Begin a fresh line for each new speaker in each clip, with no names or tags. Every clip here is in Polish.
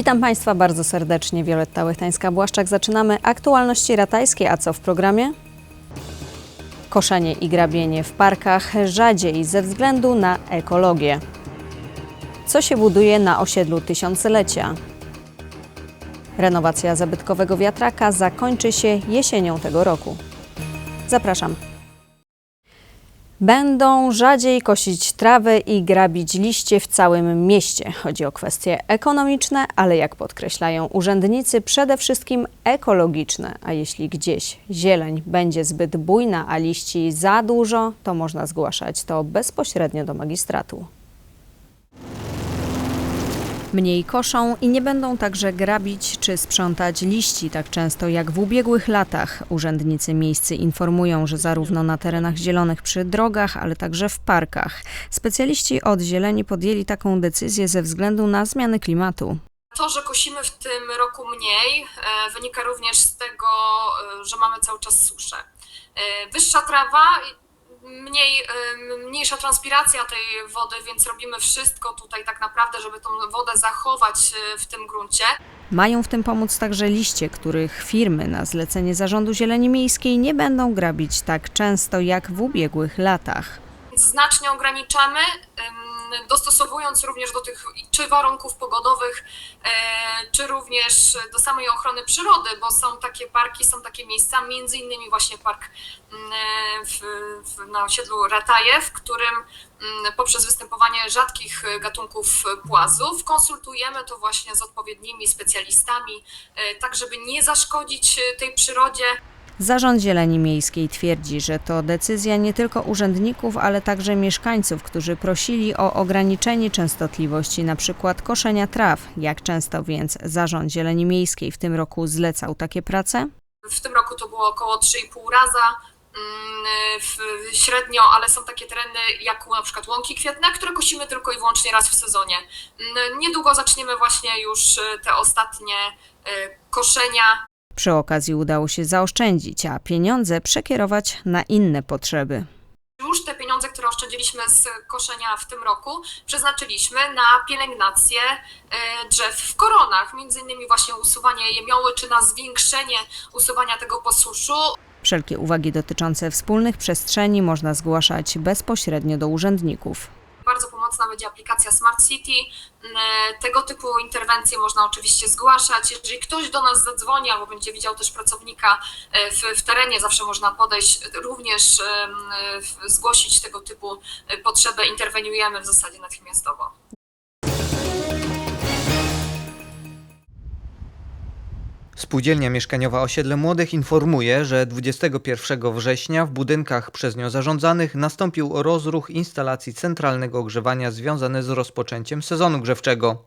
Witam Państwa bardzo serdecznie. Wioletta Łechtańska-Błaszczak. Zaczynamy aktualności ratajskie, a co w programie? Koszenie i grabienie w parkach rzadziej ze względu na ekologię. Co się buduje na osiedlu Tysiąclecia? Renowacja zabytkowego wiatraka zakończy się jesienią tego roku. Zapraszam. Będą rzadziej kosić trawę i grabić liście w całym mieście. Chodzi o kwestie ekonomiczne, ale jak podkreślają urzędnicy, przede wszystkim ekologiczne. A jeśli gdzieś zieleń będzie zbyt bujna, a liści za dużo, to można zgłaszać to bezpośrednio do magistratu. Mniej koszą i nie będą także grabić czy sprzątać liści tak często jak w ubiegłych latach. Urzędnicy miejscy informują, że zarówno na terenach zielonych przy drogach, ale także w parkach. Specjaliści od zieleni podjęli taką decyzję ze względu na zmiany klimatu.
To, że kosimy w tym roku mniej, e, wynika również z tego, e, że mamy cały czas suszę. E, Wyższa trawa, mniej, mniejsza transpiracja tej wody, więc robimy wszystko tutaj tak naprawdę, żeby tą wodę zachować e, w tym gruncie.
Mają w tym pomóc także liście, których firmy na zlecenie Zarządu Zieleni Miejskiej nie będą grabić tak często jak w ubiegłych latach.
Znacznie ograniczamy, dostosowując również do tych czy warunków pogodowych, e, czy również do samej ochrony przyrody, bo są takie parki, są takie miejsca, między innymi właśnie park w, w, na osiedlu Rataje, w którym poprzez występowanie rzadkich gatunków płazów konsultujemy to właśnie z odpowiednimi specjalistami, e, tak żeby nie zaszkodzić e, tej przyrodzie.
Zarząd Zieleni Miejskiej twierdzi, że to decyzja nie tylko urzędników, ale także mieszkańców, którzy prosili o ograniczenie częstotliwości np. koszenia traw. Jak często więc Zarząd Zieleni Miejskiej w tym roku zlecał takie prace?
W tym roku to było około 3,5 raza mm, średnio, ale są takie tereny jak na przykład łąki kwietne, które kosimy tylko i wyłącznie raz w sezonie. Mm, Niedługo zaczniemy właśnie już e, te ostatnie e, koszenia.
Przy okazji udało się zaoszczędzić, a pieniądze przekierować na inne potrzeby.
Już te pieniądze, które oszczędziliśmy z koszenia w tym roku, przeznaczyliśmy na pielęgnację e, drzew w koronach, między innymi właśnie usuwanie jemioły, czy na zwiększenie usuwania tego posuszu.
Wszelkie uwagi dotyczące wspólnych przestrzeni można zgłaszać bezpośrednio do urzędników.
Pomocna będzie aplikacja Smart City. Mm, Tego typu interwencje można oczywiście zgłaszać. Jeżeli ktoś do nas zadzwoni albo będzie widział też pracownika e, w, w terenie, zawsze można podejść, również w- zgłosić tego typu e, potrzebę. Interweniujemy w zasadzie natychmiastowo.
Spółdzielnia Mieszkaniowa Osiedle Młodych informuje, że 21 września w budynkach przez nią zarządzanych nastąpił rozruch instalacji centralnego ogrzewania związany z rozpoczęciem sezonu grzewczego.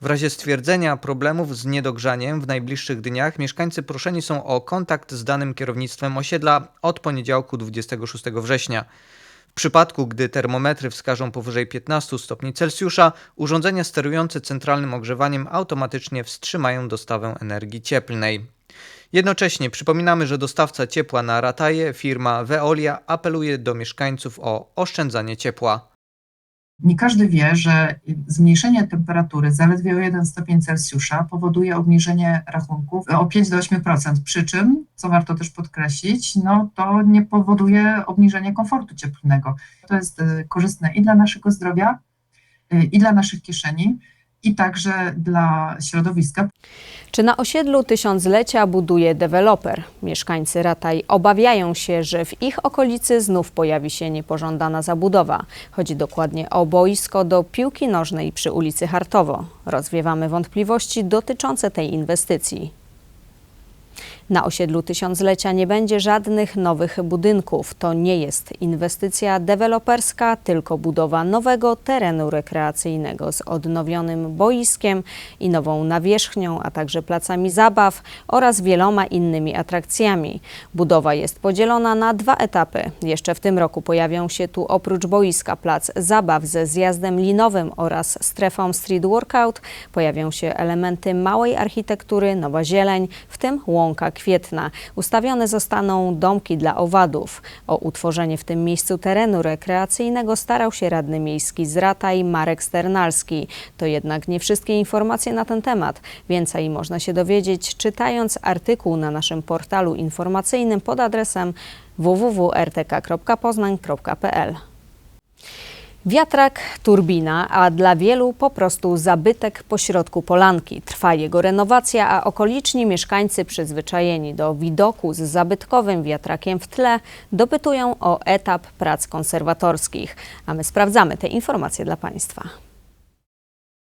W razie stwierdzenia problemów z niedogrzaniem w najbliższych dniach mieszkańcy proszeni są o kontakt z danym kierownictwem osiedla od poniedziałku 26 września. Przypadku, gdy termometry wskażą powyżej 15 stopni Celsjusza, urządzenia sterujące centralnym ogrzewaniem automatycznie wstrzymają dostawę energii cieplnej. Jednocześnie przypominamy, że dostawca ciepła na Rataje, firma Veolia, apeluje do mieszkańców o oszczędzanie ciepła.
Nie każdy wie, że zmniejszenie temperatury zaledwie o 1 stopień Celsjusza powoduje obniżenie rachunków o 5 do 8%. Przy czym, co warto też podkreślić, no to nie powoduje obniżenia komfortu cieplnego. To jest y, korzystne i dla naszego zdrowia, y, i dla naszych kieszeni, i także dla środowiska.
Czy na osiedlu Tysiąclecia buduje deweloper? Mieszkańcy Rataj obawiają się, że w ich okolicy znów pojawi się niepożądana zabudowa. Chodzi dokładnie o boisko do piłki nożnej przy ulicy Hartowo. Rozwiewamy wątpliwości dotyczące tej inwestycji. Na osiedlu Tysiąclecia nie będzie żadnych nowych budynków. To nie jest inwestycja deweloperska, tylko budowa nowego terenu rekreacyjnego z odnowionym boiskiem i nową nawierzchnią, a także placami zabaw oraz wieloma innymi atrakcjami. Budowa jest podzielona na dwa etapy. Jeszcze w tym roku pojawią się tu oprócz boiska plac zabaw ze zjazdem linowym oraz strefą street workout. Pojawią się elementy małej architektury, nowa zieleń, w tym łąka kwietna ustawione zostaną domki dla owadów. O utworzenie w tym miejscu terenu rekreacyjnego starał się radny miejski z Marek Sternalski. To jednak nie wszystkie informacje na ten temat. Więcej można się dowiedzieć czytając artykuł na naszym portalu informacyjnym pod adresem www.rtk.poznań.pl. Wiatrak, turbina, a dla wielu po prostu zabytek pośrodku polanki. Trwa jego renowacja, a okoliczni mieszkańcy przyzwyczajeni do widoku z zabytkowym wiatrakiem w tle dopytują o etap prac konserwatorskich. A my sprawdzamy te informacje dla Państwa.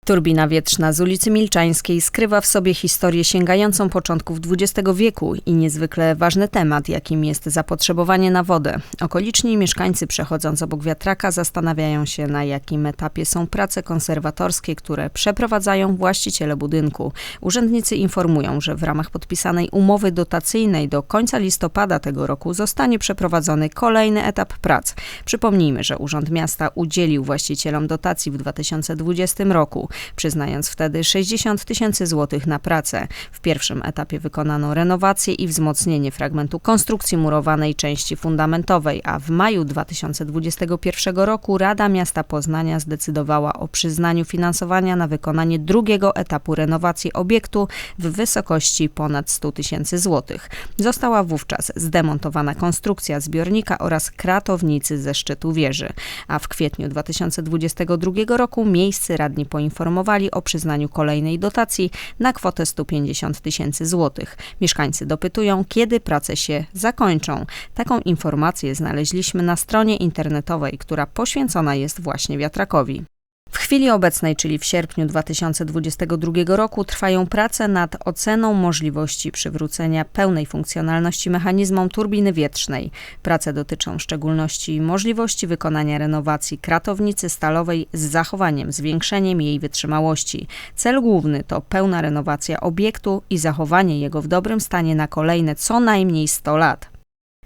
Turbina wietrzna z ulicy Milczańskiej skrywa w sobie historię sięgającą początków XX wieku i niezwykle ważny temat, jakim jest zapotrzebowanie na wodę. Okoliczni mieszkańcy przechodząc obok wiatraka zastanawiają się, na jakim etapie są prace konserwatorskie, które przeprowadzają właściciele budynku. Urzędnicy informują, że w ramach podpisanej umowy dotacyjnej do końca listopada tego roku zostanie przeprowadzony kolejny etap prac. Przypomnijmy, że Urząd Miasta udzielił właścicielom dotacji w 2020 roku przyznając wtedy 60 tysięcy złotych na pracę. W pierwszym etapie wykonano renowację i wzmocnienie fragmentu konstrukcji murowanej części fundamentowej, a w maju 2021 roku Rada Miasta Poznania zdecydowała o przyznaniu finansowania na wykonanie drugiego etapu renowacji obiektu w wysokości ponad 100 tysięcy złotych. Została wówczas zdemontowana konstrukcja zbiornika oraz kratownicy ze szczytu wieży, a w kwietniu 2022 roku miejscy radni poinformowali o przyznaniu kolejnej dotacji na kwotę 150 tysięcy złotych. Mieszkańcy dopytują, kiedy prace się zakończą. Taką informację znaleźliśmy na stronie internetowej, która poświęcona jest właśnie wiatrakowi. W chwili obecnej, czyli w sierpniu 2022 roku, trwają prace nad oceną możliwości przywrócenia pełnej funkcjonalności mechanizmom turbiny wietrznej. Prace dotyczą w szczególności możliwości wykonania renowacji kratownicy stalowej z zachowaniem, zwiększeniem jej wytrzymałości. Cel główny to pełna renowacja obiektu i zachowanie jego w dobrym stanie na kolejne co najmniej 100 lat.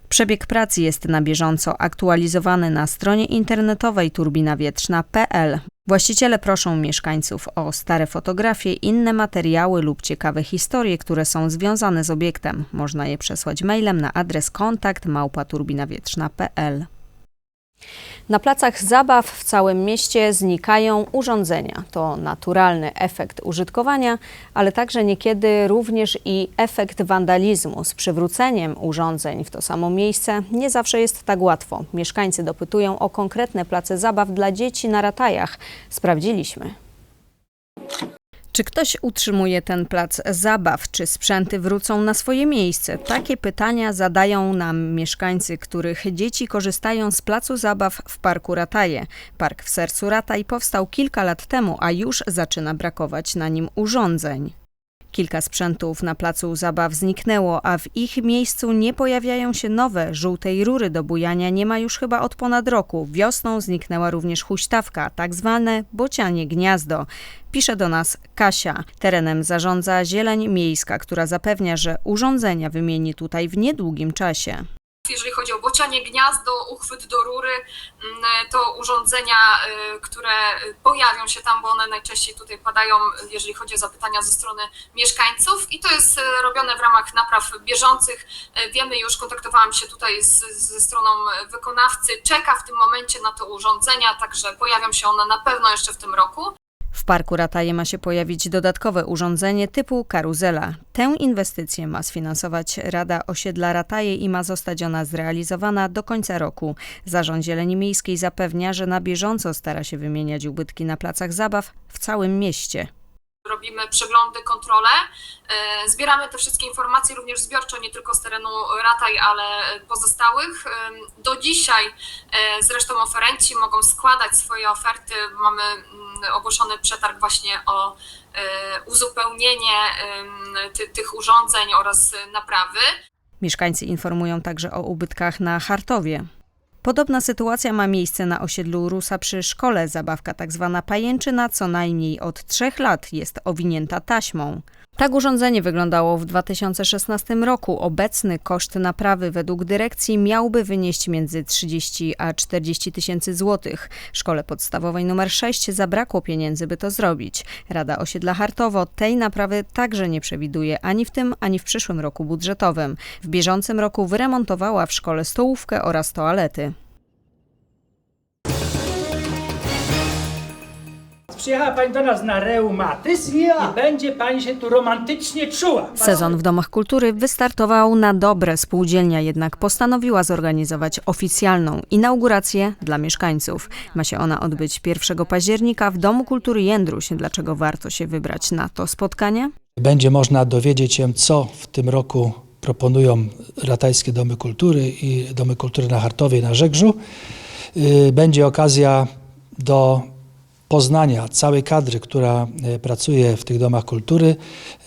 Przebieg pracy jest na bieżąco aktualizowany na stronie internetowej turbinawietrzna.pl. Właściciele proszą mieszkańców o stare fotografie, inne materiały lub ciekawe historie, które są związane z obiektem. Można je przesłać mailem na adres kontakt małpaturbinawietrzna.pl. Na placach zabaw w całym mieście znikają urządzenia. To naturalny efekt użytkowania, ale także niekiedy również i efekt wandalizmu. Z przywróceniem urządzeń w to samo miejsce nie zawsze jest tak łatwo. Mieszkańcy dopytują o konkretne place zabaw dla dzieci na ratajach. Sprawdziliśmy. Czy ktoś utrzymuje ten plac zabaw? Czy sprzęty wrócą na swoje miejsce? Takie pytania zadają nam mieszkańcy, których dzieci korzystają z placu zabaw w Parku Rataje. Park w sercu Rataj powstał kilka lat temu, a już zaczyna brakować na nim urządzeń. Kilka sprzętów na placu zabaw zniknęło, a w ich miejscu nie pojawiają się nowe. Żółtej rury do bujania nie ma już chyba od ponad roku. Wiosną zniknęła również huśtawka, tak zwane bocianie gniazdo. Pisze do nas Kasia. Terenem zarządza Zieleń Miejska, która zapewnia, że urządzenia wymieni tutaj w niedługim czasie.
Jeżeli chodzi o bocianie gniazdo, uchwyt do rury, mm, to urządzenia, y, które pojawią się tam, bo one najczęściej tutaj padają, jeżeli chodzi o zapytania ze strony mieszkańców i to jest y, robione w ramach napraw bieżących. Y, Wiemy już, kontaktowałam się tutaj z, ze stroną wykonawcy, czeka w tym momencie na to urządzenia, także pojawią się one na pewno jeszcze w tym roku.
W Parku Rataje ma się pojawić dodatkowe urządzenie typu karuzela. Tę inwestycję ma sfinansować Rada Osiedla Rataje i ma zostać ona zrealizowana do końca roku. Zarząd Zieleni Miejskiej zapewnia, że na bieżąco stara się wymieniać ubytki na placach zabaw w całym mieście.
Robimy przeglądy, kontrole, e, zbieramy te wszystkie informacje również zbiorczo, nie tylko z terenu Rataj, ale pozostałych. E, Do dzisiaj e, zresztą oferenci mogą składać swoje oferty. Mamy mm, ogłoszony przetarg właśnie o uzupełnienie ty, tych urządzeń oraz naprawy.
Mieszkańcy informują także o ubytkach na Hartowie. Podobna sytuacja ma miejsce na osiedlu Rusa przy szkole. Zabawka tzw. pajęczyna co najmniej od trzech lat jest owinięta taśmą. Tak urządzenie wyglądało w 2016 roku. Obecny koszt naprawy według dyrekcji miałby wynieść między 30 a 40 tysięcy złotych. Szkole podstawowej nr 6 zabrakło pieniędzy, by to zrobić. Rada Osiedla Hartowo tej naprawy także nie przewiduje ani w tym, ani w przyszłym roku budżetowym. W bieżącym roku wyremontowała w szkole stołówkę oraz toalety.
Przyjechała pani do nas na reumatyzm i będzie pani się tu romantycznie czuła.
Sezon w domach kultury wystartował na dobre. Spółdzielnia jednak postanowiła zorganizować oficjalną inaugurację dla mieszkańców. Ma się ona odbyć 1 października w Domu Kultury Jędruś. Dlaczego warto się wybrać na to spotkanie?
Będzie można dowiedzieć się, co w tym roku proponują Ratajskie Domy Kultury i Domy Kultury na Hartowie i na Żegrzu. Y, Będzie okazja do poznania całej kadry, która y, pracuje w tych domach kultury.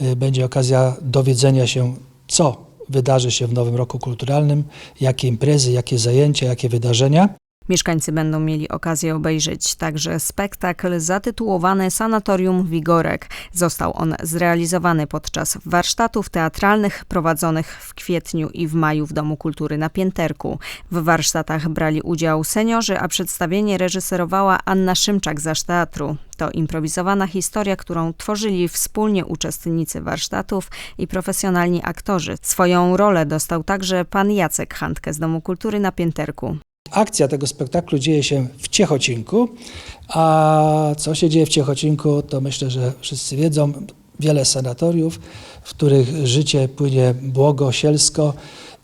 Y, Będzie okazja dowiedzenia się, co wydarzy się w nowym roku kulturalnym, jakie imprezy, jakie zajęcia, jakie wydarzenia.
Mieszkańcy będą mieli okazję obejrzeć także spektakl zatytułowany Sanatorium Wigorek. Został on zrealizowany podczas warsztatów teatralnych prowadzonych w kwietniu i w maju w Domu Kultury na Pięterku. W warsztatach brali udział seniorzy, a przedstawienie reżyserowała Anna Szymczak z Teatru. To improwizowana historia, którą tworzyli wspólnie uczestnicy warsztatów i profesjonalni aktorzy. Swoją rolę dostał także pan Jacek Handke z Domu Kultury na Pięterku.
Akcja tego spektaklu dzieje się w Ciechocinku, a co się dzieje w Ciechocinku, to myślę, że wszyscy wiedzą. Wiele sanatoriów, w których życie płynie błogo, sielsko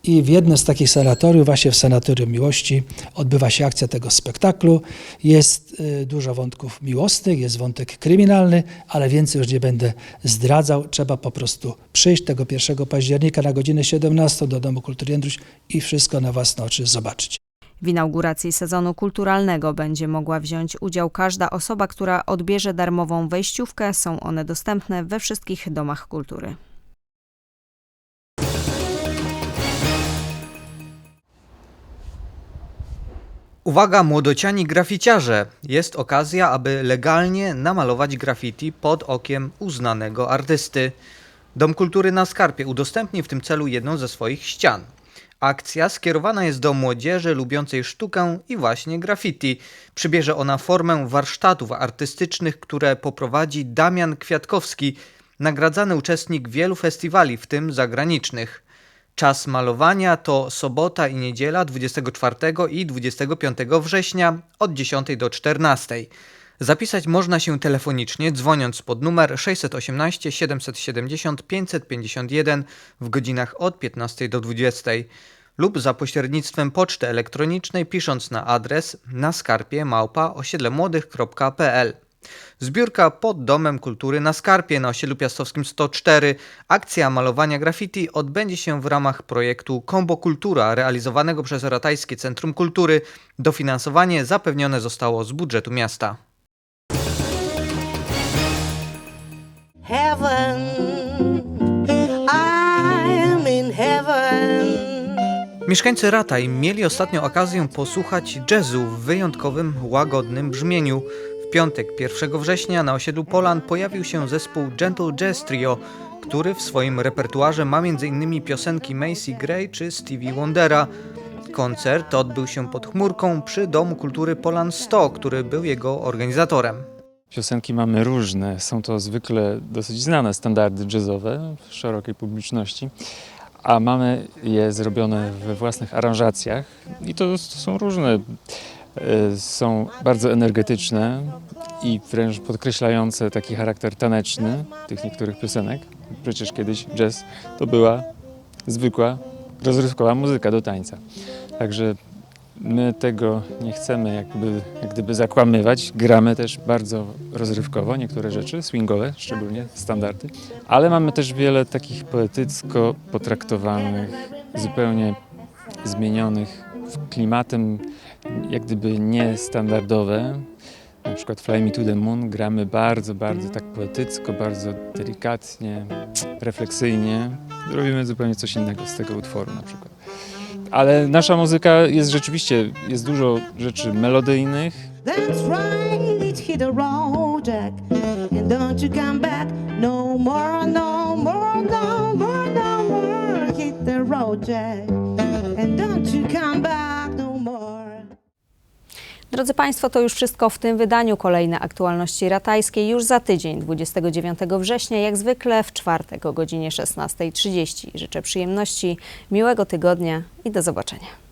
i w jednym z takich sanatoriów, właśnie w Sanatorium Miłości, odbywa się akcja tego spektaklu. Jest y, dużo wątków miłosnych, jest wątek kryminalny, ale więcej już nie będę zdradzał. Trzeba po prostu przyjść tego 1 października na godzinę 17 do Domu Kultury Jędruś i wszystko na własne oczy zobaczyć.
W inauguracji sezonu kulturalnego będzie mogła wziąć udział każda osoba, która odbierze darmową wejściówkę. Są one dostępne we wszystkich domach kultury.
Uwaga, młodociani graficiarze! Jest okazja, aby legalnie namalować graffiti pod okiem uznanego artysty. Dom Kultury na Skarpie udostępni w tym celu jedną ze swoich ścian. Akcja skierowana jest do młodzieży lubiącej sztukę i właśnie graffiti. Przybierze ona formę warsztatów artystycznych, które poprowadzi Damian Kwiatkowski, nagradzany uczestnik wielu festiwali, w tym zagranicznych. Czas malowania to sobota i niedziela 24 i 25 września od 10 do 14. Zapisać można się telefonicznie dzwoniąc pod numer 618 770 551 w godzinach od 15 do 20 lub za pośrednictwem poczty elektronicznej pisząc na adres na skarpie małpa osiedlemłodych.pl. Zbiórka pod Domem Kultury na Skarpie na osiedlu piastowskim 104. Akcja malowania graffiti odbędzie się w ramach projektu Kombo Kultura realizowanego przez Ratajskie Centrum Kultury. Dofinansowanie zapewnione zostało z budżetu miasta. Mieszkańcy Rataj mieli ostatnio okazję posłuchać jazzu w wyjątkowym, łagodnym brzmieniu. W piątek 1 września na osiedlu Polan pojawił się zespół Gentle Jazz Trio, który w swoim repertuarze ma m.in. piosenki Macy Gray czy Stevie Wondera. Koncert odbył się pod chmurką przy Domu Kultury Polan 100, który był jego organizatorem.
Piosenki mamy różne. Są to zwykle dosyć znane standardy jazzowe w szerokiej publiczności, a mamy je zrobione we własnych aranżacjach i to są różne. e, Są bardzo energetyczne i wręcz podkreślające taki charakter taneczny tych niektórych piosenek. Przecież kiedyś jazz to była zwykła, rozrywkowa muzyka do tańca. Także My tego nie chcemy jakby, jak gdyby zakłamywać. Gramy też bardzo rozrywkowo niektóre rzeczy, swingowe, szczególnie standardy. Ale mamy też wiele takich poetycko potraktowanych, zupełnie zmienionych klimatem jak gdyby niestandardowe. Na przykład Fly Me to the Moon gramy bardzo, bardzo tak poetycko, bardzo delikatnie, refleksyjnie. Robimy zupełnie coś innego z tego utworu na przykład. Ale nasza muzyka jest rzeczywiście, jest dużo rzeczy melodyjnych,
That's right. Hit, road, Jack. And don't you come back no more, no more, no more, no more. Hit the road, Jack. And don't you come back.
Drodzy Państwo, to już wszystko w tym wydaniu. Kolejne aktualności ratajskie już za tydzień, 29 września, jak zwykle w czwartek o godzinie 16.30. Życzę przyjemności, miłego tygodnia i do zobaczenia.